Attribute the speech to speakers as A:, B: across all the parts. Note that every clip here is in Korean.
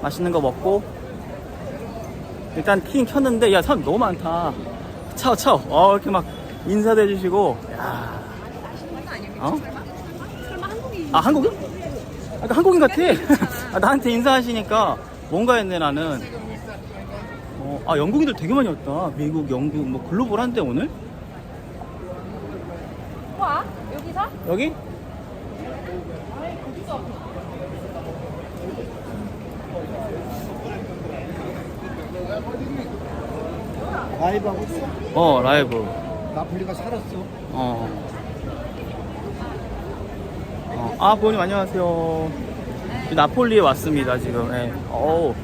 A: 맛있는 거 먹고 일단 킹 켰는데 야 사람 너무 많다 차오 차오 어 이렇게 막 인사도 해주시고 야 어? 아 한국인? 아, 한국인 같아 아, 나한테 인사하시니까 뭔가 했네 나는 어, 아 영국인들 되게 많이 왔다 미국 영국 뭐 글로벌한데 오늘?
B: 와 여기서?
A: 여기?
C: 라이브 하고 있어?
A: 어 라이브
C: 나폴리가 살았어.
A: 어. 어. 아, 부모님 안녕하세요. 나폴리에 왔습니다, 지금. 예. 어우,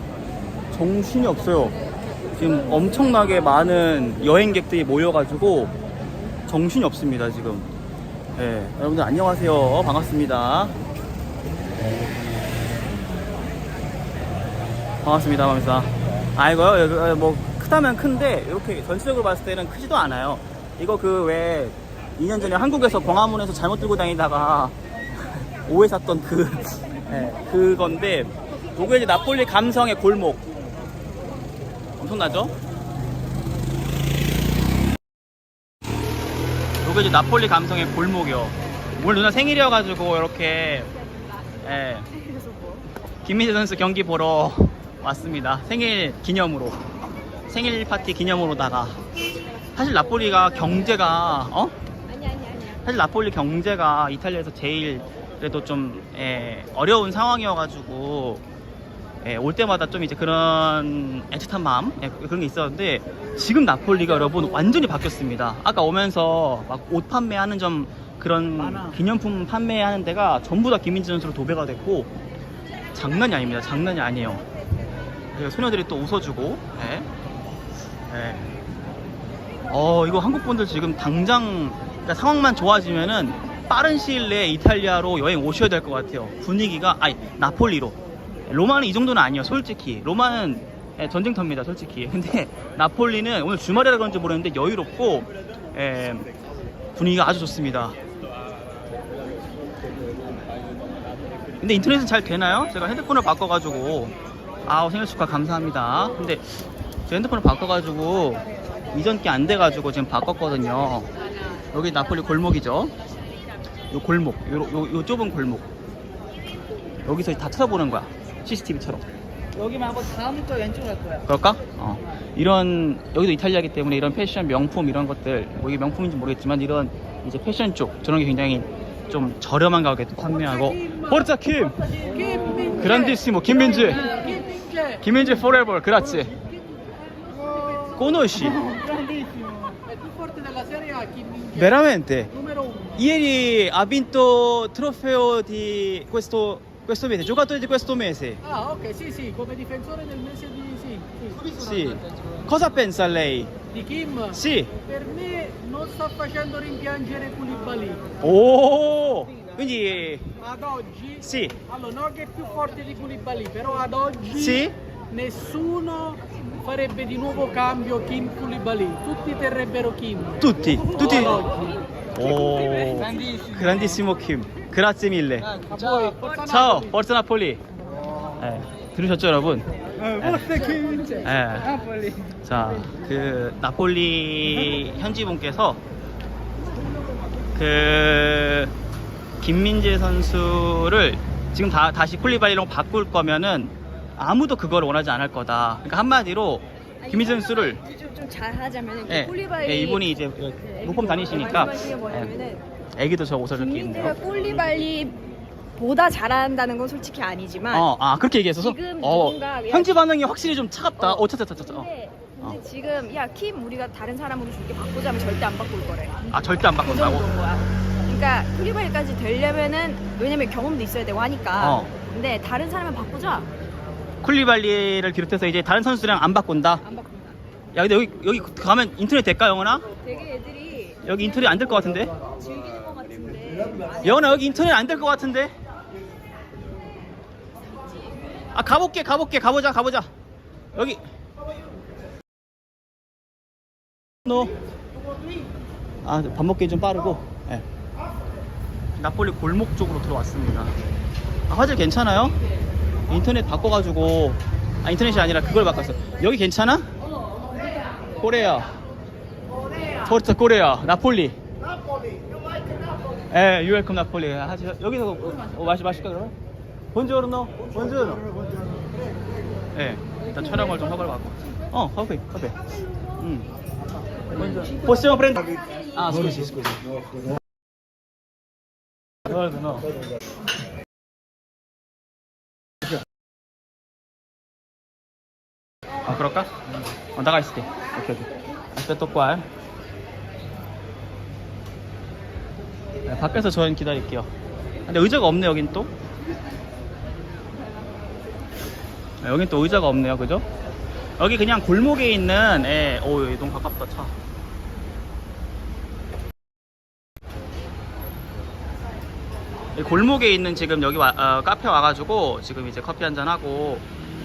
A: 정신이 없어요. 지금 엄청나게 많은 여행객들이 모여가지고 정신이 없습니다, 지금. 예. 여러분들 안녕하세요. 반갑습니다. 반갑습니다, 반갑습니다. 아, 이거요? 여기, 어, 뭐, 크다면 큰데, 이렇게 전체적으로 봤을 때는 크지도 않아요. 이거 그 왜, 2년 전에 한국에서 광화문에서 잘못 들고 다니다가 오해 샀던 그, 예, 그건데, 요게 이제 나폴리 감성의 골목. 엄청나죠? 요게 이제 나폴리 감성의 골목이요. 오늘 누나 생일이어가지고, 이렇게, 예. 김민재 선수 경기 보러 왔습니다. 생일 기념으로. 생일 파티 기념으로다가. 사실 나폴리가 경제가, 어?
B: 아니 아니 아니야
A: 사실 나폴리 경제가 이탈리아에서 제일 그래도 좀 예, 어려운 상황이어가지고 예, 올 때마다 좀 이제 그런 애틋한 마음 예, 그런 게 있었는데 지금 나폴리가 여러분 완전히 바뀌었습니다. 아까 오면서 막 옷 판매하는 점 그런
C: 많아.
A: 기념품 판매하는 데가 전부 다 김민지 선수로 도배가 됐고 장난이 아닙니다. 장난이 아니에요. 그래서 소녀들이 또 웃어주고 예. 예. 어 이거 한국 분들 지금 당장 그러니까 상황만 좋아지면은 빠른 시일 내에 이탈리아로 여행 오셔야 될 것 같아요. 분위기가 아니 나폴리로 로마는 이 정도는 아니에요. 솔직히 로마는 예, 전쟁터입니다. 솔직히 근데 나폴리는 오늘 주말이라 그런지 모르겠는데 여유롭고 예, 분위기가 아주 좋습니다. 근데 인터넷은 잘 되나요? 제가 핸드폰을 바꿔가지고 아우 생일 축하 감사합니다. 근데 제 핸드폰을 바꿔가지고 이전 게 안 돼가지고 지금 바꿨거든요. 여기 나폴리 골목이죠. 요 골목, 요, 요, 요 좁은 골목. 여기서 다 쳐다보는 거야. CCTV처럼.
C: 여기만 하고 다음부터 왼쪽으로 갈 거야.
A: 그럴까? 어. 이런 여기도 이탈리아기 때문에 이런 패션 명품 이런 것들 뭐 이게 명품인지 모르겠지만 이런 이제 패션 쪽 저런 게 굉장히 좀 저렴한 가격에 또 판매하고 포르자 킴 그란디시모 김민지
C: 김민재.
A: 김민지 forever 그라치 conosci
C: Grandissimo. È più forte della Serie A Kim
A: veramente
C: Numero uno.
A: ieri ha vinto trofeo di questo questo mese giocatore di questo mese
C: Ah, ok, sì, sì, come difensore del mese di sì, sì.
A: sì cosa pensa lei
C: Di Kim?
A: sì
C: Per me non sta facendo rimpiangere Koulibaly.
A: 오 quindi
C: Ad oggi
A: sì
C: Allora, non che è più forte di Koulibaly, però ad oggi
A: sì
C: nessuno farebbe di nuovo cambio Kim Koulibaly. Tutti terrebbero Kim.
A: tutti tutti
C: oggi.
A: 오 grandissimo Kim grazie mille ciao
C: Napoli.
A: forza Napoli 예, 들으셨죠 여러분
C: forza Kim.
A: 예.
C: Napoli.
A: 자, 그 나폴리 현지 분께서 그 김민재 선수를 지금 다 다시 쿨리발리로 바꿀 거면은 아무도 그걸 원하지 않을 거다. 그러니까 한마디로 김민재 선수를
B: 좀, 좀 잘하자면
A: 예,
B: 꿀리바이
A: 예, 이분이 이제 목폼 다니시니까
B: 마지막에
A: 예,
B: 뭐냐면은
A: 애기도 저 옷을 이렇게
B: 김민재가
A: 입네요.
B: 꿀리발리 보다 잘한다는 건 솔직히 아니지만
A: 어, 아 그렇게 얘기했어서
B: 지금
A: 어,
B: 누군가
A: 현지 반응이 확실히 좀 차갑다.
B: 어.
A: 어, 차차 차차. 어.
B: 근데, 근데
A: 어.
B: 지금 야킴 우리가 다른 사람으로 줄게 바꾸자면 절대 안 바꿀 거래
A: 아 절대 안
B: 그
A: 바꾼다고.
B: 정도인 거야 그러니까 꿀리바이까지 되려면은 왜냐면 경험도 있어야 되고 하니까
A: 어.
B: 근데 다른 사람을 바꾸자
A: 쿨리발리를 비롯해서 이제 다른 선수랑 안 바꾼다.
B: 안 바꾼다
A: 야 근데 여기 여기 가면 인터넷 될까 영원아?
B: 되게 애들이
A: 여기 인터넷 안 될 것 같은데?
B: 즐기는 것 같은데
A: 영원아 여기 인터넷 안 될 것 같은데? 아 가볼게 가볼게. 가보자 가보자. 여기. 너아밥 먹기 좀 빠르고. 예. 나폴리 골목 쪽으로 들어왔습니다. 아, 화질 괜찮아요? 인터넷 바꿔가지고. 아 인터넷이 아니라 그걸 바꿨어. 여기 괜찮아? 코레아. 포르투 코레아. 나폴리. 예 유웰컴 나폴리. 하지 여기서 어, 마실까 그러면? 본조르노 본조르노 예 일단 촬영을 좀 하고 받고. 어 커피 커피 음. possiamo prendere ah scusi scusi no no 아 그럴까? 어, 나가 있을게. 오케이 오케이. qua eh. 네, 밖에서 저는 기다릴게요. 근데 의자가 없네 여긴 또 네, 여긴 또 의자가 없네요 그죠? 여기 그냥 골목에 있는 예, 오 여기 너무 가깝다 차이 골목에 있는 지금 여기 와, 어, 카페 와가지고 지금 이제 커피 한잔 하고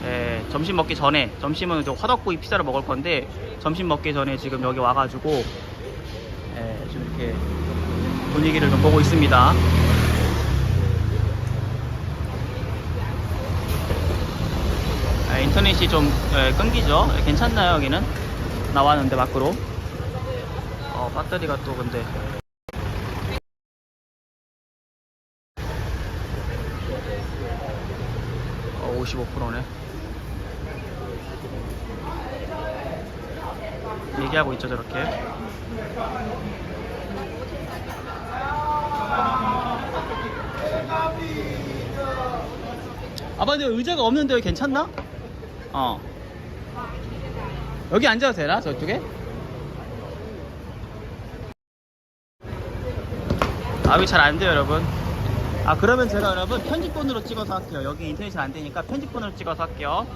A: 예, 점심 먹기 전에 점심은 저 화덕구이 피자를 먹을 건데 점심 먹기 전에 지금 여기 와가지고 예, 좀 이렇게 분위기를 좀 보고 있습니다. 인터넷이 좀 예, 끊기죠? 예, 괜찮나요 여기는? 나왔는데 밖으로 어, 배터리가 또 근데 어, 55%네. 얘기하고 있죠, 저렇게. 아빠, 근데 의자가 없는데 괜찮나? 어. 여기 앉아도 되나? 저쪽에? 아, 여기 잘안 돼요, 여러분. 아, 그러면 제가 여러분 편집본으로 찍어서 할게요. 여기 인터넷이 안 되니까 편집본으로 찍어서 할게요.